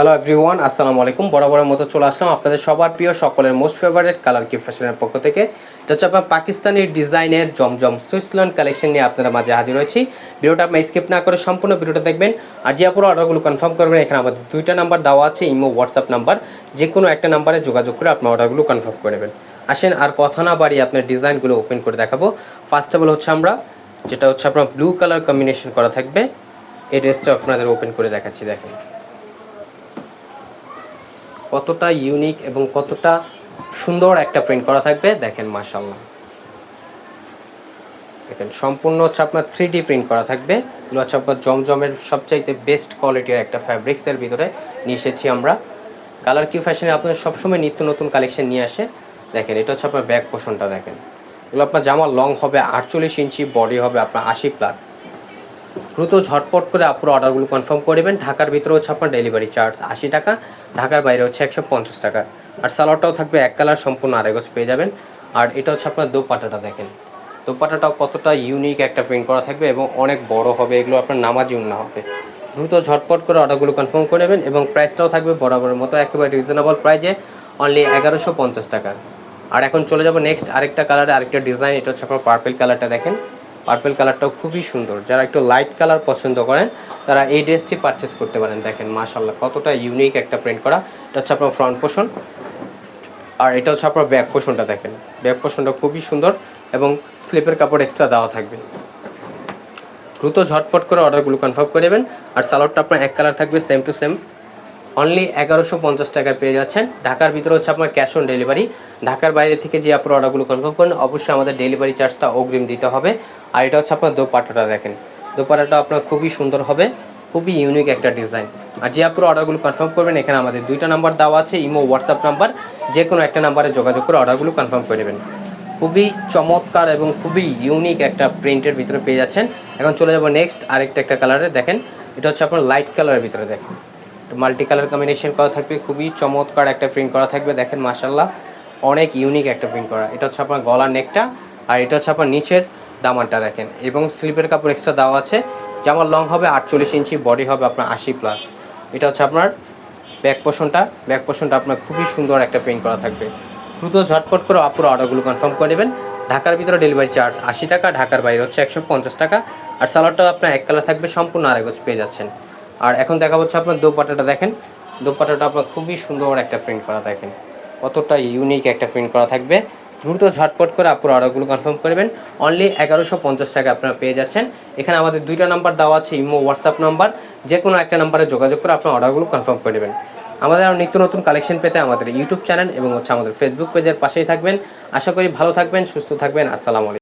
Hello everyone আসসালামু আলাইকুম বরাবরের মতো চলে আসলাম আপনাদের সবার প্রিয় সকলের মোস্ট ফেভারিট কালার কি ফ্যাশনের পক্ষ থেকে। এটা হচ্ছে আপনার পাকিস্তানি ডিজাইনের জমজম সুইসল্যান্ড কালেকশন নিয়ে আপনারা মাঝে হাজির হয়েছি। ভিডিওটা আপনার স্কিপ না করে সম্পূর্ণ ভিডিওটা দেখবেন। আর যে আপুরো অর্ডারগুলো কনফার্ম করবেন, এখানে আমাদের দুইটা নাম্বার দেওয়া আছে ইমো হোয়াটসঅ্যাপ নাম্বার যে কোনো একটা নাম্বারে যোগাযোগ করে আপনার অর্ডারগুলো কনফার্ম করে নেবেন। আসেন, আর কথা না বাড়িয়ে আপনার ডিজাইনগুলো ওপেন করে দেখাবো। ফার্স্ট অফ অল হচ্ছে আমরা, যেটা হচ্ছে আপনার ব্লু কালার কম্বিনেশন করা থাকবে। এই ড্রেসটা আপনাদের ওপেন করে দেখাচ্ছি, দেখেন। কতটা ইউনিক এবং কতটা সুন্দর একটা প্রিন্ট করা থাকবে, দেখেন মাশাল্লাহ দেখেন, সম্পূর্ণ হচ্ছে আপনার থ্রি ডি প্রিন্ট করা থাকবে। এগুলো হচ্ছে আপনার জমজমের সবচাইতে বেস্ট কোয়ালিটির একটা ফ্যাব্রিক্সের ভিতরে নিয়ে এসেছি আমরা। কালার কিউ ফ্যাশনে আপনার সবসময় নিত্য নতুন কালেকশন নিয়ে আসে। দেখেন, এটা হচ্ছে আপনার ব্যাক পোষণটা দেখেন। এগুলো আপনার জামা লং হবে আটচল্লিশ ইঞ্চি বডি হবে আপনার আশি প্লাস দ্রুত ঝটপট করে আপুরো অর্ডারগুলো কনফার্ম করবেন ঢাকার ভিতরে হচ্ছে আপনার ডেলিভারি চার্জ আশি টাকা, ঢাকার বাইরে হচ্ছে একশো পঞ্চাশ টাকা। আর সালোয়ারটাও থাকবে এক কালার, সম্পূর্ণ আড়াইগজ পেয়ে যাবেন। আর এটা হচ্ছে আপনার দোপাটাটা দেখেন। দোপাটাটাও কতটা ইউনিক একটা প্রিন্ট করা থাকবে এবং অনেক বড় হবে, এগুলো আপনার নামাজি না হবে। দ্রুত ঝটপট করে অর্ডারগুলো কনফার্ম করে নেবেন এবং প্রাইসটাও থাকবে বরাবরের মতো, একেবারে রিজনেবল প্রাইজে অনলি এগারোশো পঞ্চাশ টাকা। আর এখন চলে যাব নেক্সট আরেকটা কালারে আরেকটা ডিজাইন এটা হচ্ছে আপনার পার্পেল কালারটা দেখেন। পার্পেল কালারটাও খুবই সুন্দর। যারা একটু লাইট কালার পছন্দ করেন, তারা এই ড্রেসটি পারচেস করতে পারেন। দেখেন মাশাল্লাহ কতটা ইউনিক একটা প্রিন্ট করা। এটা হচ্ছে আপনার ফ্রন্ট পোষণ আর এটা হচ্ছে আপনার ব্যাক পোষণটা দেখেন। ব্যাক পোষণটা খুবই সুন্দর এবং স্লিপের কাপড় এক্সট্রা দেওয়া থাকবে। দ্রুত ঝটপট করে অর্ডারগুলো কনফার্ম করে নেবেন। আর সালোয়ারটা আপনার এক কালার থাকবে সেম টু সেম অনলি এগারোশো পঞ্চাশ টাকায় পেয়ে যাচ্ছেন। ঢাকার ভিতরে হচ্ছে আপনার ক্যাশ অন ডেলিভারি ঢাকার বাইরে থেকে যে আপনার অর্ডারগুলো কনফার্ম করেন, অবশ্যই আমাদের ডেলিভারি চার্জটা অগ্রিম দিতে হবে। আর এটা হচ্ছে আপনার দোপাটাটা দেখেন। দোপাটাটা আপনার খুবই সুন্দর হবে, খুবই ইউনিক একটা ডিজাইন আর যে আপনার অর্ডারগুলো কনফার্ম করবেন, এখানে আমাদের দুইটা নাম্বার দেওয়া আছে, ইমো হোয়াটসঅ্যাপ নাম্বার যে কোনো একটা নাম্বারে যোগাযোগ করে অর্ডারগুলো কনফার্ম করে নেবেন। খুবই চমৎকার এবং খুবই ইউনিক একটা প্রিন্টের ভিতরে পেয়ে যাচ্ছেন। এখন চলে যাব নেক্সট আরেকটা একটা কালারে দেখেন, এটা হচ্ছে আপনার লাইট কালারের ভিতরে দেখেন। মাল্টি কালার কম্বিনেশন করা থাকবে, খুবই চমৎকার একটা প্রিন্ট করা থাকবে, দেখেন মাসাল্লাহ অনেক ইউনিক একটা প্রিন্ট করা। এটা হচ্ছে আপনার গলার নেকটা আর এটা হচ্ছে আপনার নিচের দামানটা, দেখেন। এবং স্লিপের কাপড় এক্সট্রা দেওয়া আছে জামার লং হবে আটচল্লিশ ইঞ্চি বডি হবে আপনার আশি প্লাস এটা হচ্ছে আপনার ব্যাক পোষণটা ব্যাক পোষণটা আপনার খুবই সুন্দর একটা প্রিন্ট করা থাকবে। দ্রুত ঝটপট করে আপুরো অর্ডারগুলো কনফার্ম করে নেবেন। ঢাকার ভিতরে ডেলিভারি চার্জ আশি টাকা, ঢাকার বাইরে হচ্ছে একশো পঞ্চাশ টাকা। আর সালোয়ারটা আপনার এক কালার থাকবে, সম্পূর্ণ আরেকজ পেয়ে যাচ্ছেন। আর এখন দেখা হচ্ছে আপনার দোপাটাটা দেখেন। দোপাটাটা আপনার খুবই সুন্দর একটা প্রিন্ট করা, দেখেন। কতটা ইউনিক একটা প্রিন্ট করা থাকবে। দ্রুত ঝটপট করে আপনার অর্ডারগুলো কনফার্ম করবেন অনলি এগারোশো পঞ্চাশ টাকা আপনারা পেয়ে যাচ্ছেন। এখানে আমাদের দুইটা নাম্বার দেওয়া আছে, ইমো হোয়াটসঅ্যাপ নাম্বার যে কোনো একটা নাম্বারে যোগাযোগ করে আপনার অর্ডারগুলো কনফার্ম করে নেবেন। আমাদের আরও নিত্য নতুন কালেকশন পেতে আমাদের ইউটিউব চ্যানেল এবং হচ্ছে আমাদের ফেসবুক পেজের পাশেই থাকবেন। আশা করি ভালো থাকবেন, সুস্থ থাকবেন। আসসালামু আলাইকুম।